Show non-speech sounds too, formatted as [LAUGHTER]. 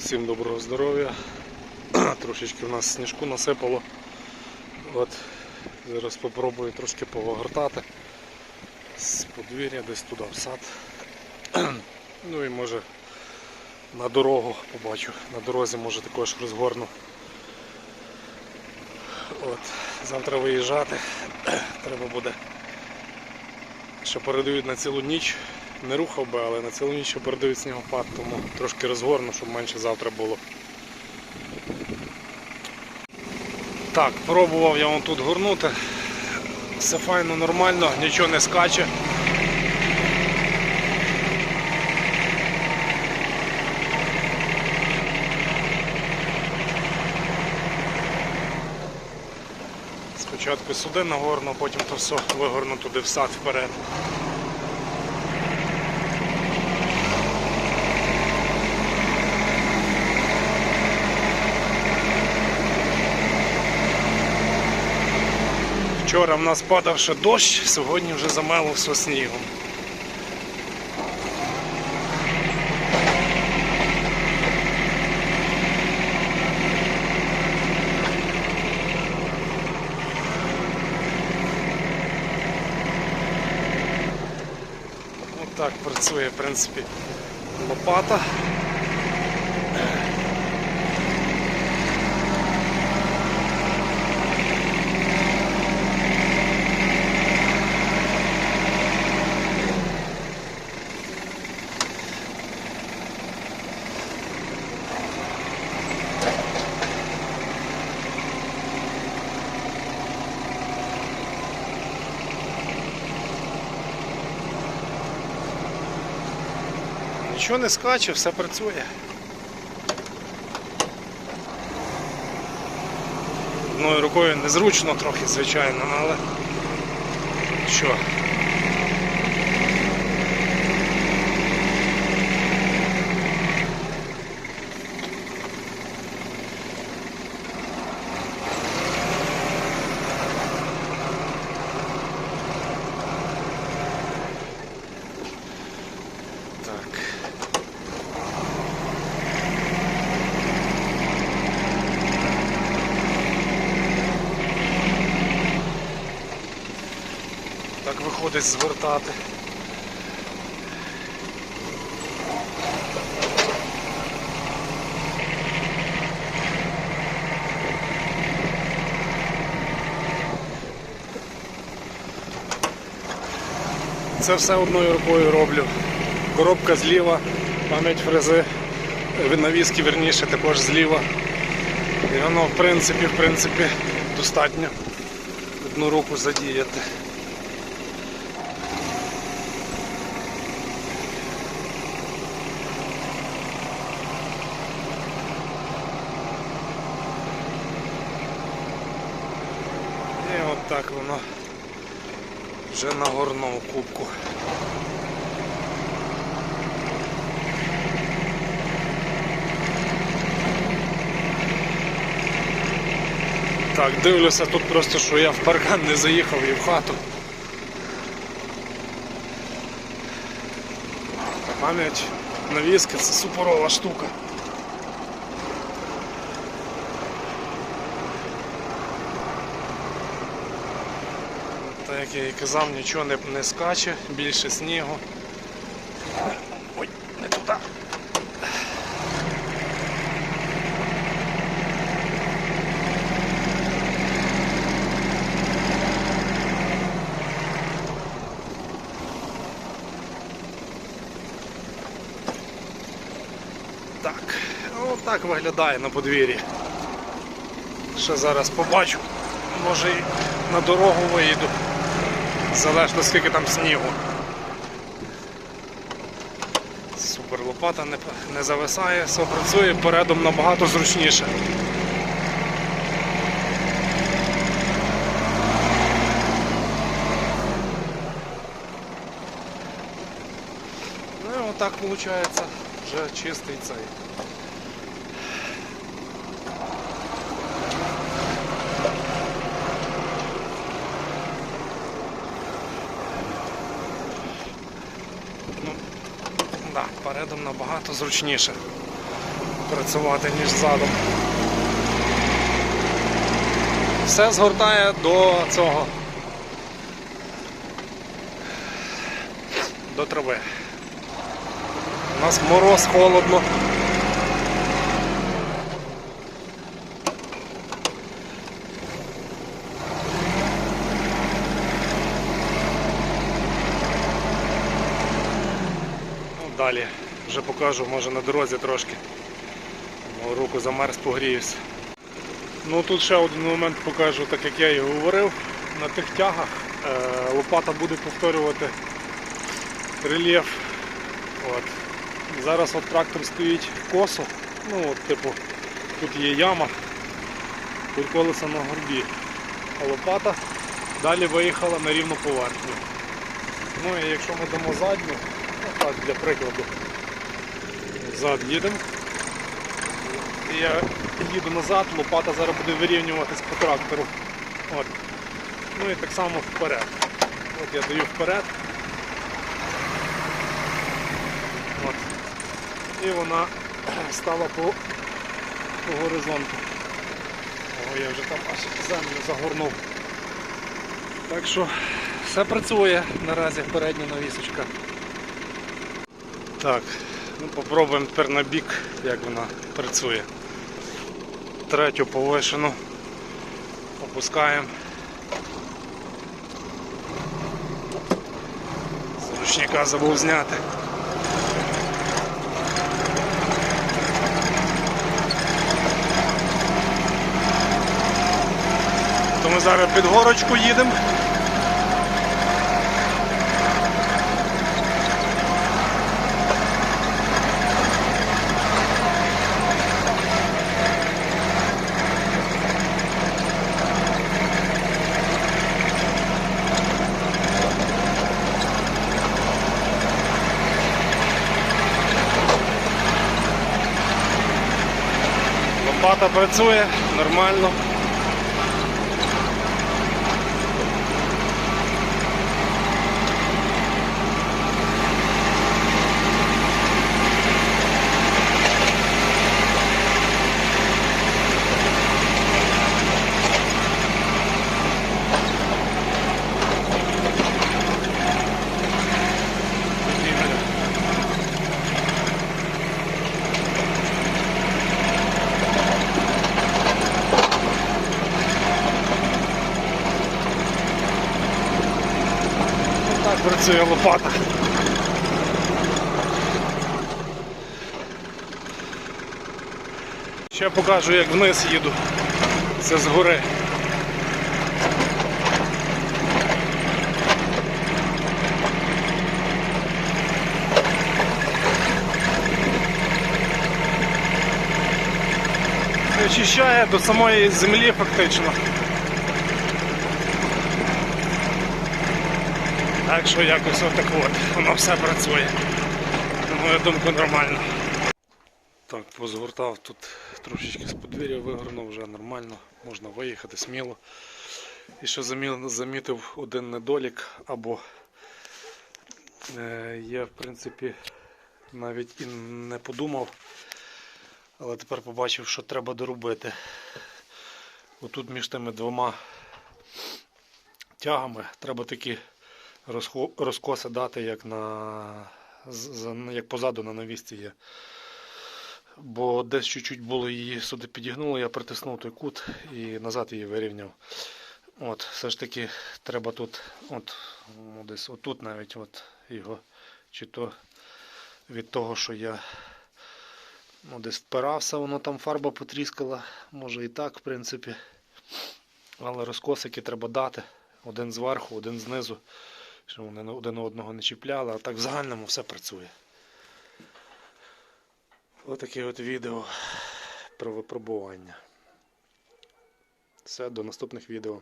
Всім доброго здоров'я. [CLEARS THROAT] Трошечки в нас сніжку насипало. От, зараз спробую трошки повогортати з подвір'я десь туди в сад. [CLEARS THROAT] Ну і може на дорогу побачу. На дорозі може також розгорну. От, завтра виїжджати. [CLEARS THROAT] Треба буде. Що передають на цілу ніч. Не рухав би, але на цілу ніч передають снігопад, тому трошки розгорну, щоб менше завтра було. Так, пробував я вон тут горнути. Все файно, нормально, нічого не скаче. Спочатку сюди нагорну, потім то все вигорну туди в сад вперед. Вчора в нас падав ще дощ, сьогодні вже замело все снігом. Отак працює, в принципі, лопата. Нічого не скаче, все працює. Одною рукою незручно трохи, звичайно, але що? Так. Так звертати. Це все одною рукою роблю. Коробка зліва, пам'ять фрези, е, навіски верніше також зліва. І воно в принципі, в принципі, достатньо одну руку задіяти. І от так воно вже нагорнув кубку. Так, дивлюся тут просто, що я в паркан не заїхав і в хату. Пам'ять навіски це суперова штука. Так як я і казав, нічого не, не скаче, більше снігу. Ой, не туди. Так, отак виглядає на подвір'ї. Ще зараз побачу. Може і на дорогу виїду. Залежно скільки там снігу. Супер лопата не, не зависає, все працює, передом набагато зручніше. Ну і отак виходить вже чистий цей. Ну, да, передом набагато зручніше. працювати, ніж задом. Все згортає до цього. До трави. У нас мороз холодно. Далі вже покажу, може на дорозі трошки. Руку замерз, погріюсь. Ну тут ще один момент покажу, так як я і говорив. На тих тягах е, лопата буде повторювати рельєф. От. Зараз от трактор стоїть в косу. Ну от, типу, тут є яма, тут колесо на горбі. А лопата далі виїхала на рівну поверхню. Ну і якщо ми дамо задню, так для прикладу, зад їдемо. Я їду назад, лопата зараз буде вирівнюватись по трактору. От. Ну і так само вперед. От я даю вперед. От. І вона [CLEARS THROAT] стала по, по горизонту. Ого, я вже там аж землю загорнув. Так що все працює наразі передня навісочка. Так, ну попробуємо тепер на бік, як вона працює. Третю повишену опускаємо. З ручника забув зняти. То ми зараз під горочку їдемо. Лопата працює нормально. Працює лопата. Ще покажу, як вниз їду. Це згори. Очищає до самої землі фактично. Так що якось отак от, воно все працює. На мою думку, нормально. Так, позгортав тут трошечки з подвір'я вигорнув вже нормально, можна виїхати сміло. І що замітив один недолік, або е, я в принципі навіть і не подумав, але тепер побачив, що треба доробити. Отут між тими двома тягами треба такі розкоси дати, як на як позаду на навісці є. Бо десь чуть-чуть було її сюди підігнуло, я притиснув той кут і назад її вирівняв. От, все ж таки треба тут, от, ну, десь отут навіть от його, чи то від того, що я ну, десь впирався, воно там фарба потріскала, може і так, в принципі. Але розкосики треба дати. Один зверху, один знизу, щоб вони один одного не чіпляли, а так в загальному все працює. Отаке от відео про випробування. Все, до наступних відео.